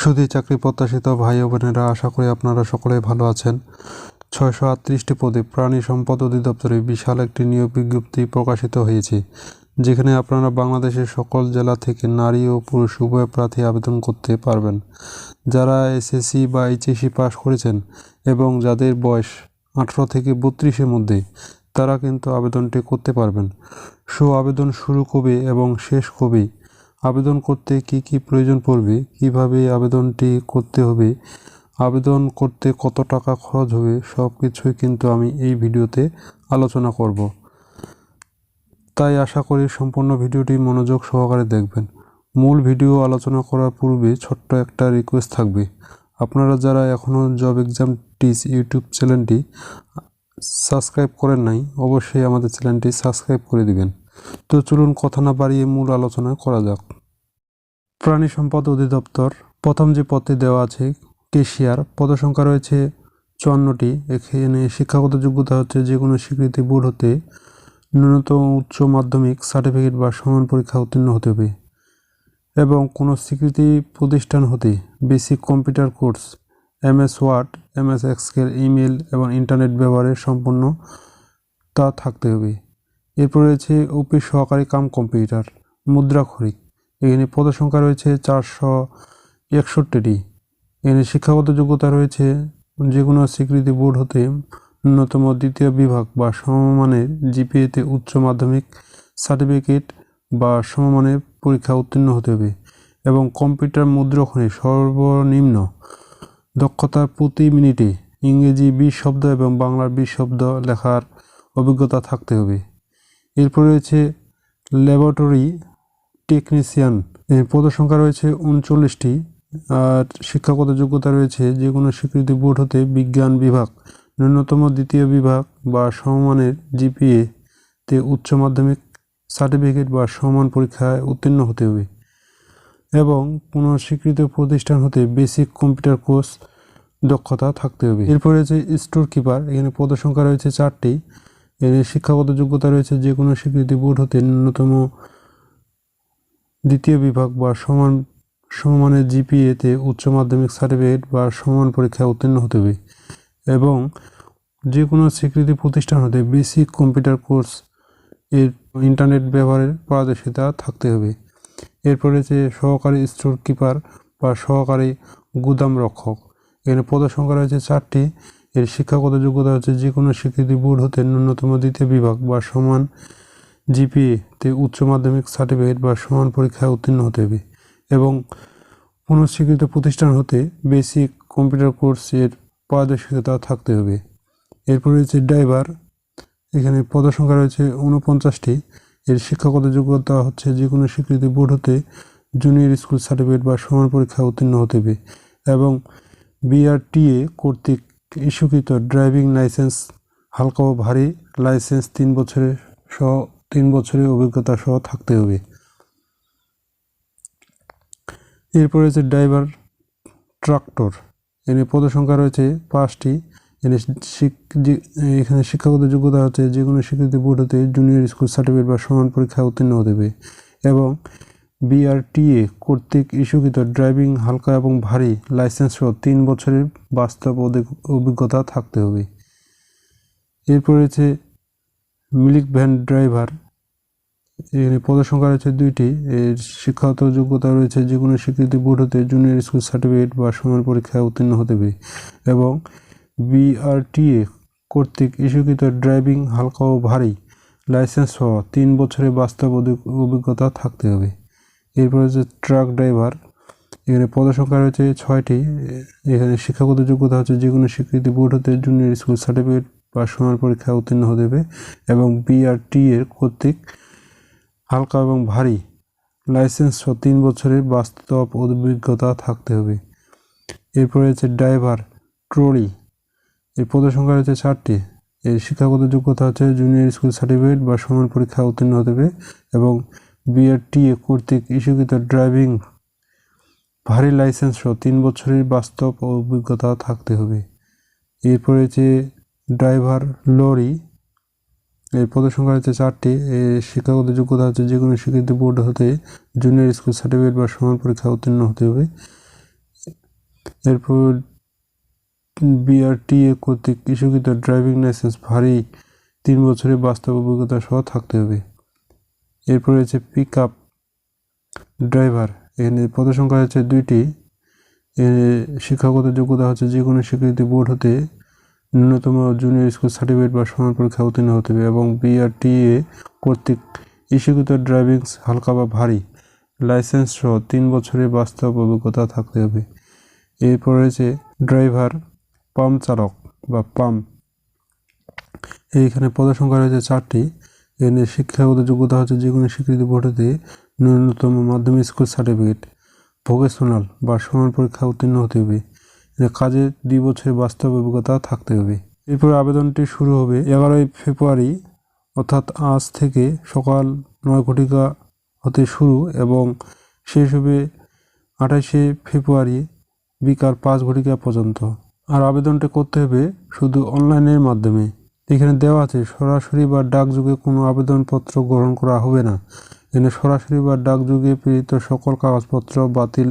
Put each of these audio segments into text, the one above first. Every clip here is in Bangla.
সুধী চাকরি প্রত্যাশিত ভাই ও বোনেরা, আশা করি আপনারা সকলেই ভালো আছেন। ছয়শো আটত্রিশটি পদে প্রাণী সম্পদ অধিদপ্তরে বিশাল একটি নিয়োগ বিজ্ঞপ্তি প্রকাশিত হয়েছে, যেখানে আপনারা বাংলাদেশের সকল জেলা থেকে নারী ও পুরুষ উভয় প্রার্থী আবেদন করতে পারবেন। যারা এসএসসি বা এইচএসসি পাশ করেছেন এবং যাদের বয়স আঠারো থেকে বত্রিশের মধ্যে, তারা কিন্তু আবেদনটি করতে পারবেন। সো আবেদন শুরু কবে এবং শেষ কবে আবেদন করতে কি কি প্রয়োজন পড়বে? কীভাবে আবেদনটি করতে হবে? আবেদন করতে কত টাকা খরচ হবে? সব কিছুই কিন্তু আমি এই ভিডিওতে আলোচনা করব। তাই আশা করি সম্পূর্ণ ভিডিওটি মনোযোগ সহকারে দেখবেন। মূল ভিডিও আলোচনা করার পূর্বে ছোট্ট একটা রিকোয়েস্ট থাকবে। আপনারা যারা এখনও জব এক্সাম টিস ইউটিউব চ্যানেলটি সাবস্ক্রাইব করেন নাই, অবশ্যই আমাদের চ্যানেলটি সাবস্ক্রাইব করে দিবেন। তো চলুন কথা না বাড়িয়ে মূল আলোচনা করা যাক। প্রাণী সম্পদ অধিদপ্তর, প্রথম যে পদটি দেওয়া আছে, কেশিয়ার পদসংখ্যা রয়েছে চুয়ান্নটি। এখানে শিক্ষাগত যোগ্যতা হচ্ছে যে কোনো স্বীকৃতি বোর্ড হতে ন্যূনতম উচ্চ মাধ্যমিক সার্টিফিকেট বা সমান পরীক্ষা উত্তীর্ণ হতে হবে। এবং কোনো স্বীকৃতি প্রতিষ্ঠান হতে basic computer course M S Word M S Excel email এবং ইন্টারনেট ব্যবহারের সম্পূর্ণ তা থাকতে হবে। এরপর রয়েছে অফিস সহকারী কাম কম্পিউটার, মুদ্রা মুদ্রাক্ষরিক এখানে পদসংখ্যা রয়েছে চারশো একষট্টিটি। এখানে শিক্ষাগত যোগ্যতা রয়েছে যে কোনো স্বীকৃতি বোর্ড হতে ন্যূনতম দ্বিতীয় বিভাগ বা সমমানের জিপিএতে উচ্চ মাধ্যমিক সার্টিফিকেট বা সমমানের পরীক্ষা উত্তীর্ণ হতে হবে এবং কম্পিউটার মুদ্রক্ষণে সর্বনিম্ন দক্ষতা প্রতি মিনিটে ইংরেজি বিশ শব্দ এবং বাংলার বিশ শব্দ লেখার অভিজ্ঞতা থাকতে হবে। এরপর রয়েছে ল্যাবরেটরি টেকনিশিয়ান পদসংখ্যা রয়েছে উনচল্লিশটি। আর শিক্ষাগত যোগ্যতা রয়েছে যে কোনো স্বীকৃতি বোর্ড হতে বিজ্ঞান বিভাগ। ন্যূনতম দ্বিতীয় বিভাগ বা সমমানের জিপিএ তে উচ্চ মাধ্যমিক সার্টিফিকেট বা সমান পরীক্ষায় উত্তীর্ণ হতে হবে। এবং কোনো স্বীকৃত প্রতিষ্ঠান হতে বেসিক কম্পিউটার কোর্স দক্ষতা থাকতে হবে। এরপর রয়েছে স্টোর কিপার এখানে পদসংখ্যা রয়েছে চারটি। শিক্ষাগত যোগ্যতা রয়েছে যে কোনো স্বীকৃতি বোর্ড হতে ন্যূনতম দ্বিতীয় বিভাগ বা সমান, সমমানের জিপিএতে উচ্চ মাধ্যমিক সার্টিফিকেট বা সমান পরীক্ষায় উত্তীর্ণ হতে হবে। এবং যে কোনো স্বীকৃতি প্রতিষ্ঠান হতে বেসিক কম্পিউটার কোর্স এর ইন্টারনেট ব্যবহারের পারদর্শিতা থাকতে হবে। এরপর রয়েছে সহকারী স্টোর কিপার বা সহকারী গুদাম রক্ষক। এখানে পদসংখ্যা রয়েছে চারটি। এর শিক্ষাগত যোগ্যতা হচ্ছে যে কোনো স্বীকৃতি বোর্ড হতে ন্যূনতম দ্বিতীয় বিভাগ বা সমান জিপিএ তে উচ্চ মাধ্যমিক সার্টিফিকেট বা সমান পরীক্ষায় উত্তীর্ণ হতে হবে। এবং কোনো স্বীকৃত প্রতিষ্ঠান হতে বেসিক কম্পিউটার কোর্সের পারদর্শিতা থাকতে হবে। এরপর রয়েছে ড্রাইভার এখানে পদসংখ্যা রয়েছে উনপঞ্চাশটি এর শিক্ষাগত যোগ্যতা হচ্ছে যে কোনো স্বীকৃতি বোর্ড হতে জুনিয়র স্কুল সার্টিফিকেট বা সমান পরীক্ষায় উত্তীর্ণ হতে হবে। এবং বিআরটিএ কর্তৃক ইস্যুকৃত ড্রাইভিং লাইসেন্স, হালকা ও ভারী লাইসেন্স তিন বছরের সহ, তিন বছরের অভিজ্ঞতা সহ থাকতে হবে। এরপর রয়েছে ড্রাইভার ট্রাক্টর। এনে পদসংখ্যা রয়েছে পাঁচটি। এখানে এখানে শিক্ষাগত যোগ্যতা হচ্ছে যে কোনো স্বীকৃতি বোর্ড হতে জুনিয়র স্কুল সার্টিফিকেট বা সমান পরীক্ষায় উত্তীর্ণ হতে হবে এবং বিআরটিএ কর্তৃক ইস্যুকৃত ড্রাইভিং হালকা এবং ভারী লাইসেন্স সহ তিন বছরের বাস্তব অভিজ্ঞতা থাকতে হবে। এরপর রয়েছে মিল্ক ভ্যান ড্রাইভার। এখানে পদসংখ্যা রয়েছে দুইটি। এর শিক্ষাগত যোগ্যতা রয়েছে যে কোনো স্বীকৃতি বোর্ড হতে জুনিয়র স্কুল সার্টিফিকেট বা সমান পরীক্ষায় উত্তীর্ণ হতে হবে এবং বিআরটিএ কর্তৃক ইস্যুকৃত ড্রাইভিং হালকা ও ভারী লাইসেন্স সহ তিন বছরের বাস্তব অভিজ্ঞতা থাকতে হবে। এরপর হচ্ছে ট্রাক ড্রাইভার, এখানে পদসংখ্যা রয়েছে ছয়টি। এখানে শিক্ষাগত যোগ্যতা হচ্ছে যে কোনো স্বীকৃতি বোর্ড হতে জুনিয়র স্কুল সার্টিফিকেট বা সমান পরীক্ষায় উত্তীর্ণ হতে হবে এবং বিআরটি এর কর্তৃক হালকা এবং ভারী লাইসেন্স সহ তিন বছরের বাস্তব অভিজ্ঞতা থাকতে হবে। এরপরে রয়েছে ড্রাইভার ট্রলি এর পদসংখ্যা রয়েছে চারটি। এর শিক্ষাগত যোগ্যতা হচ্ছে জুনিয়র স্কুল সার্টিফিকেট বা সমান পরীক্ষা উত্তীর্ণ হতে হবে এবং বিআরটিএ কর্তৃক ইস্যুকৃত ড্রাইভিং, ভারী লাইসেন্স সহ তিন বছরের বাস্তব অভিজ্ঞতা থাকতে হবে। এরপর রয়েছে ড্রাইভার লরি, এর পদসংখ্যা হচ্ছে চারটি। এর শিক্ষাগত যোগ্যতা হচ্ছে যে কোনো স্বীকৃতি বোর্ড হতে জুনিয়র স্কুল সার্টিফিকেট বা সমান পরীক্ষা উত্তীর্ণ হতে হবে। এরপর বিআরটিএ কর্তৃক ইস্যুকৃত ড্রাইভিং লাইসেন্স, ভারী তিন বছরের বাস্তব অভিজ্ঞতা সহ থাকতে হবে। এরপর রয়েছে পিক আপ ড্রাইভার এখানে পদসংখ্যা হচ্ছে দুইটি। শিক্ষাগত যোগ্যতা হচ্ছে যে কোনো স্বীকৃতি বোর্ড হতে ন্যূনতম জুনিয়র স্কুল সার্টিফিকেট বা সমান পরীক্ষা উত্তীর্ণ হতে হবে এবং বিআরটিএ কর্তৃক ইস্যুকৃত ড্রাইভিং হালকা বা ভারী লাইসেন্স সহ তিন বছরের বাস্তব অভিজ্ঞতা থাকতে হবে। এরপর রয়েছে ড্রাইভার পাম্প চালক বা পাম্প এইখানে পদসংখ্যা রয়েছে চারটি। এখানে শিক্ষাগত যোগ্যতা হচ্ছে যে কোনো স্বীকৃতি বোর্ড হতে ন্যূনতম মাধ্যমিক স্কুল সার্টিফিকেট, ভোকেশনাল বা সমান পরীক্ষা উত্তীর্ণ হতে হবে। এখানে কাজে দুই বছরের বাস্তব অভিজ্ঞতা থাকতে হবে। এরপর আবেদনটি শুরু হবে এগারোই ফেব্রুয়ারি, অর্থাৎ আজ থেকে সকাল নয় ঘটিকা হতে শুরু এবং শেষ হবে আঠাশে ফেব্রুয়ারি বিকাল পাঁচ ঘটিকা পর্যন্ত। আর আবেদনটা করতে হবে শুধু অনলাইনের মাধ্যমে। এখানে দেওয়া আছে, সরাসরি বা ডাকযোগে কোনো আবেদনপত্র গ্রহণ করা হবে না। এখানে সরাসরি বা ডাকযোগে প্রেরিত সকল কাগজপত্র বাতিল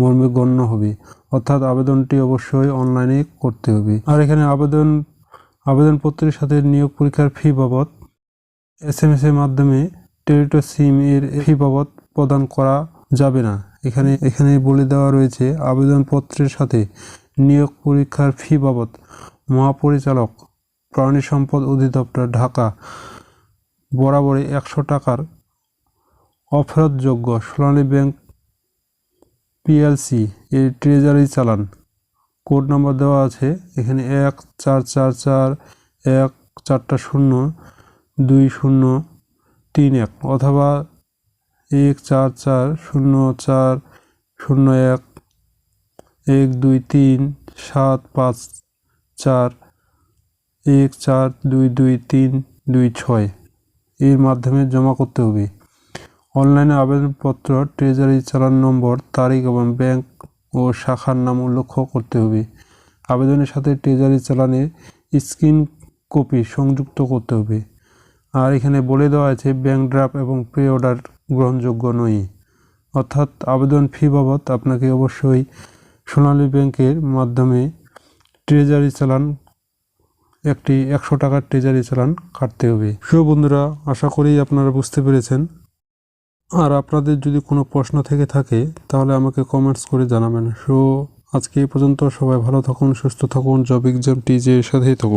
মর্মে গণ্য হবে। অর্থাৎ আবেদনটি অবশ্যই অনলাইনে করতে হবে। আর এখানে আবেদন, আবেদনপত্রের সাথে নিয়োগ পরীক্ষার ফি বাবদ এস এম এর মাধ্যমে টেরিটো সিম এর ফি বাবদ প্রদান করা যাবে না। এখানে এখানে বলে দেওয়া রয়েছে, আবেদনপত্রের সাথে নিয়োগ পরীক্ষার ফি বাবদ মহাপরিচালক প্রাণী সম্পদ অধিদপ্তর ঢাকা বরাবরই একশো টাকার অফেরতযোগ্য সোনালী ব্যাংক পিএলসি এর ট্রেজারি চালান। কোড নাম্বার দেওয়া আছে, এখানে এক চার চার চার এক চারটা শূন্য দুই শূন্য তিন এক অথবা এক চার চার শূন্য চার শূন্য এক এক দুই তিন সাত পাঁচ চার এক, চার, দুই দুই, তিন, দুই, ছয়। এর মাধ্যমে জমা করতে হবে। অনলাইনে আবেদনপত্র ট্রেজারি চালান নম্বর, তারিখ এবং ব্যাংক ও শাখার নাম উল্লেখ করতে হবে। আবেদনের সাথে ট্রেজারি চালানের স্ক্রিন কপি সংযুক্ত করতে হবে। আর এখানে বলে দেওয়া আছে ব্যাংক ড্রাফট এবং প্রি অর্ডার গ্রহণযোগ্য নয়। অর্থাৎ আবেদন ফি বাবদ আপনাকে অবশ্যই সোনালী ব্যাংকের মাধ্যমে ট্রেজারি চালান একটি একশো টাকার ট্রেজারি চালান কাটতে হবে। প্রিয় বন্ধুরা, আশা করি আপনারা বুঝতে পেরেছেন। আর আপনাদের যদি কোনো প্রশ্ন থেকে থাকে, তাহলে আমাকে কমেন্টস করে জানাবেন। সো, আজকে এ পর্যন্ত সবাই ভালো থাকুন, সুস্থ থাকুন, জব এক্সাম যে সাথেই থাকুন।